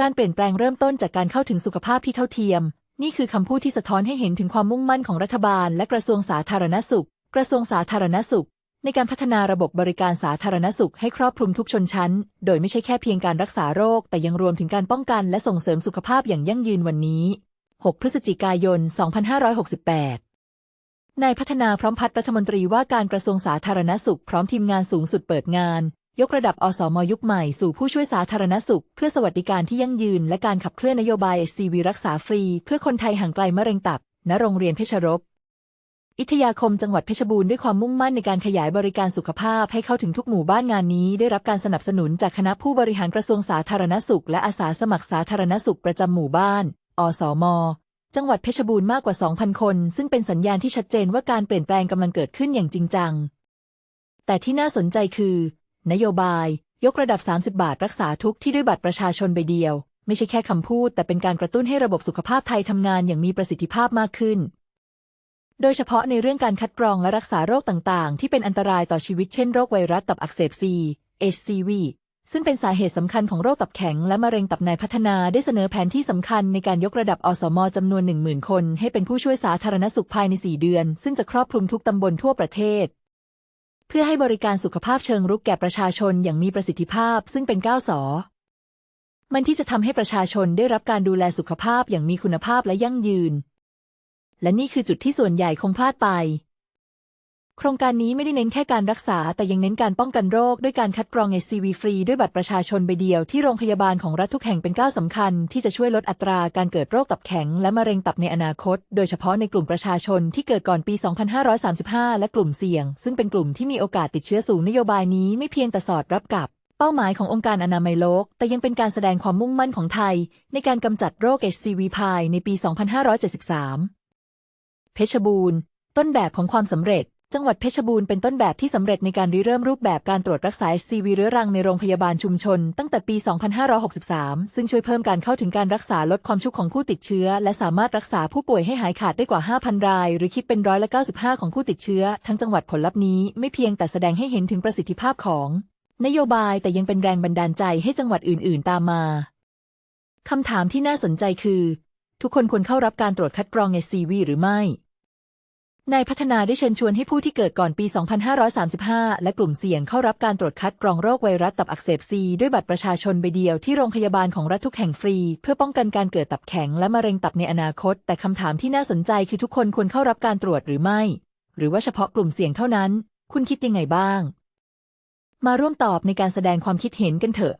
การเปลี่ยนแปลงเริ่มต้นจากการเข้าถึงสุขภาพที่เท่าเทียม นี่คือคำพูดที่สะท้อนให้เห็นถึงความมุ่งมั่นของรัฐบาล และกระทรวงสาธารณสุข กระทรวงสาธารณสุข ในการพัฒนาระบบบริการสาธารณสุขให้ครอบคลุมทุกชนชั้น โดยไม่ใช่แค่เพียงการรักษาโรค แต่ยังรวมถึงการป้องกันและส่งเสริมสุขภาพอย่างยั่งยืนวันนี้ 6 พฤศจิกายน 2568นายพัฒนาพร้อมพัฒน์รัฐมนตรีว่าการกระทรวงสาธารณสุขพร้อมทีมงานสูงสุดเปิดงาน ยกระดับอสมยุคใหม่สู่ผู้ช่วยสาธารณสุข เพื่อสวัสดิการที่ยั่งยืน และการขับเคลื่อนนโยบาย SCV รักษาฟรี เพื่อคนไทยห่างไกลมะเร็งตับ ณ โรงเรียนเพชรรบอิทยาคมจังหวัดเพชรบูรณ์ด้วยความมุ่งมั่นในการขยายบริการสุขภาพให้เข้าถึงทุกหมู่บ้านงานนี้ได้รับการสนับสนุนจากคณะผู้บริหารกระทรวงสาธารณสุข และอาสาสมัครสาธารณสุขประจำหมู่บ้าน อสม จังหวัดเพชรบูรณ์มากกว่า 2,000 คน ซึ่งเป็นสัญญาณที่ชัดเจนว่าการเปลี่ยนแปลงกำลังเกิดขึ้นอย่างจริงจัง แต่ที่น่าสนใจคือ นโยบาย ยกระดับ 30 บาทรักษาทุกที่ด้วยบัตรประชาชนใบเดียว ไม่ใช่แค่คำพูด แต่เป็นการกระตุ้นให้ระบบสุขภาพไทยทำงานอย่างมีประสิทธิภาพมากขึ้น โดยเฉพาะในเรื่องการคัดกรองและรักษาโรคต่างๆ ที่เป็นอันตรายต่อชีวิตเช่นโรคไวรัสตับอักเสบซี HCV ซึ่งเป็นสาเหตุสำคัญของโรคตับแข็งและมะเร็งตับในพัฒนาได้เสนอแผนที่สำคัญในการยกระดับอสมจำนวน 10,000 คน ให้เป็นผู้ช่วยสาธารณสุขภายใน 4 เดือน ซึ่งจะครอบคลุมทุกตำบลทั่วประเทศ เพื่อให้บริการสุขภาพเชิงรุกแก่ประชาชนอย่างมีประสิทธิภาพ ซึ่งเป็นก้าวสอมันที่จะทำให้ประชาชนได้รับการดูแลสุขภาพอย่างมีคุณภาพและยั่งยืน และนี่คือจุดที่ส่วนใหญ่คงพลาดไป โครงการนี้ไม่ได้เน้นแค่การรักษา แต่ยังเน้นการป้องกันโรค ด้วยการคัดกรอง HCV ฟรีด้วยบัตรประชาชนใบเดียวที่โรงพยาบาลของรัฐทุกแห่งเป็นก้าวสำคัญ ที่จะช่วยลดอัตราการเกิดโรคตับแข็ง และมะเร็งตับในอนาคต โดยเฉพาะในกลุ่มประชาชนที่เกิดก่อนปี 2535 และกลุ่มเสี่ยง ซึ่งเป็นกลุ่มที่มีโอกาสติดเชื้อสูงนโยบายนี้ไม่เพียงแต่สอดรับกับเป้าหมายขององค์การอนามัยโลก แต่ยังเป็นการแสดงความมุ่งมั่นของไทย ในการกำจัดโรค HCV ภายในปี 2573 เพชรบูรณ์ ต้นแบบของความสำเร็จ จังหวัดเพชรบูรณ์เป็นต้นแบบที่สำเร็จในการริเริ่มรูปแบบการตรวจรักษา HCV เรื้อรังในโรงพยาบาลชุมชน ตั้งแต่ปี 2563 ซึ่งช่วยเพิ่มการเข้าถึงการรักษาลดความชุกของผู้ติดเชื้อ และสามารถรักษาผู้ป่วยให้หายขาดได้กว่า 5,000 ราย หรือคิดเป็นร้อยละ95 ของผู้ติดเชื้อ ทั้งจังหวัดผลลัพธ์นี้ไม่เพียงแต่แสดงให้เห็นถึงประสิทธิภาพของ นโยบายแต่ยังเป็นแรงบันดาลใจให้จังหวัดอื่น ๆ ตามมาคำถามที่น่าสนใจคือ ทุกคนควรเข้ารับการตรวจคัดกรอง HCV หรือไม่ นายพัฒนาได้เชิญชวนให้ผู้ที่เกิดก่อนปี 2535 และกลุ่มเสี่ยงเข้ารับการตรวจคัดกรองโรคไวรัสตับอักเสบซีด้วยบัตรประชาชนใบเดียวที่โรงพยาบาลของรัฐทุกแห่งฟรี เพื่อป้องกันการเกิดตับแข็งและมะเร็งตับในอนาคต แต่คำถามที่น่าสนใจคือทุกคนควรเข้ารับการตรวจหรือไม่ หรือว่าเฉพาะกลุ่มเสี่ยงเท่านั้น คุณคิดยังไงบ้าง มาร่วมตอบในการแสดงความคิดเห็นกันเถอะ